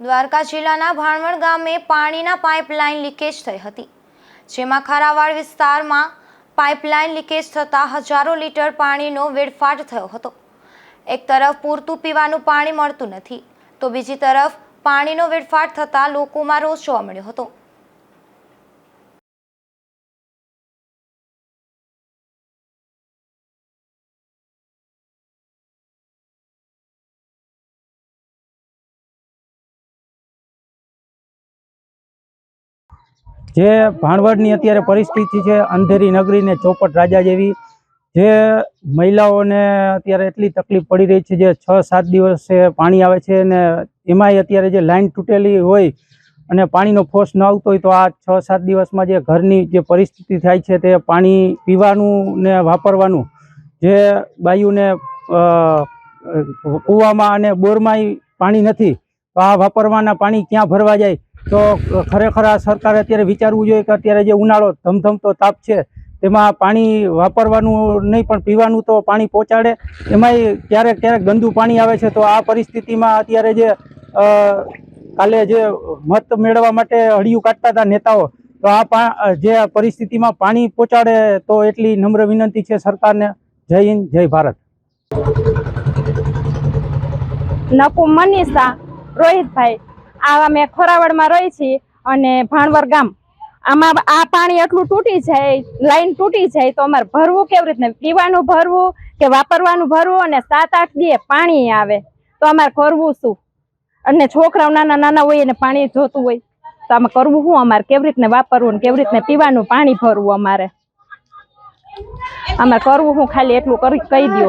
દ્વારકા જિલ્લાના ભાણવડ ગામે પાણીના પાઇપલાઇન લીકેજ થઈ હતી, જેમાં ખારાવાડ વિસ્તારમાં પાઇપલાઇન લીકેજ થતાં હજારો લીટર પાણીનો વેડફાટ થયો હતો. એક તરફ પૂરતું પીવાનું પાણી મળતું નથી, તો બીજી તરફ પાણીનો વેડફાટ થતાં લોકોમાં રોષ જોવા મળ્યો હતો. જે ભાણવડની અત્યારે પરિસ્થિતિ છે, અંધેરી નગરી ને ચોપટ રાજા જેવી, જે મહિલાઓને અત્યારે એટલી તકલીફ પડી રહી છે, જે છ, સાત દિવસે પાણી આવે છે ને એમાંય અત્યારે જે લાઈન તૂટેલી હોય અને પાણીનો ફોર્સ ન આવતો હોય તો આ છ, સાત દિવસમાં જે ઘરની જે પરિસ્થિતિ થાય છે તે પાણી પીવાનું ને વાપરવાનું, જે બાયુને કૂવામાં અને બોરમાંય પાણી નથી, તો આ વાપરવાના પાણી ક્યાં ભરવા જાય? તો ખરેખર આ સરકારે અત્યારે વિચારવું જોઈએ કે અત્યારે જે ઉનાળો ધમધમતો તાપ છે, તેમાં પાણી વાપરવાનું નહીં, પણ પીવાનું તો પાણી પહોંચાડે. એમાંય ક્યારેક ક્યારેક ગંદુ પાણી આવે છે, તો આ પરિસ્થિતિમાં અત્યારે જે કાલે જે મત મેળવવા માટે હળિયું કાઢતા હતા નેતાઓ, તો આ જે પરિસ્થિતિમાં પાણી પહોંચાડે તો એટલી નમ્ર વિનંતી છે સરકારને. જય હિન્દ, જય ભારત. નકુ મનીષા, રોહિતભાઈ. આ અમે ખોરાવડમાં રહી છીએ અને ભાણવર ગામ. આમાં આ પાણી એટલું તૂટી જાય, લાઈન તૂટી જાય તો અમારે ભરવું કેવી રીતને? પીવાનું ભરવું કે વાપરવાનું ભરવું અને સાત આઠ દીએ પાણી આવે તો અમારે કરવું શું? અને છોકરાઓ નાના નાના હોય એને પાણી જોતું હોય તો આમાં કરવું શું? અમારે કેવી રીતને વાપરવું ને કેવી રીતને પીવાનું, પાણી ભરવું અમારે. અમારે કરવું હું ખાલી એટલું કરી, કહી દો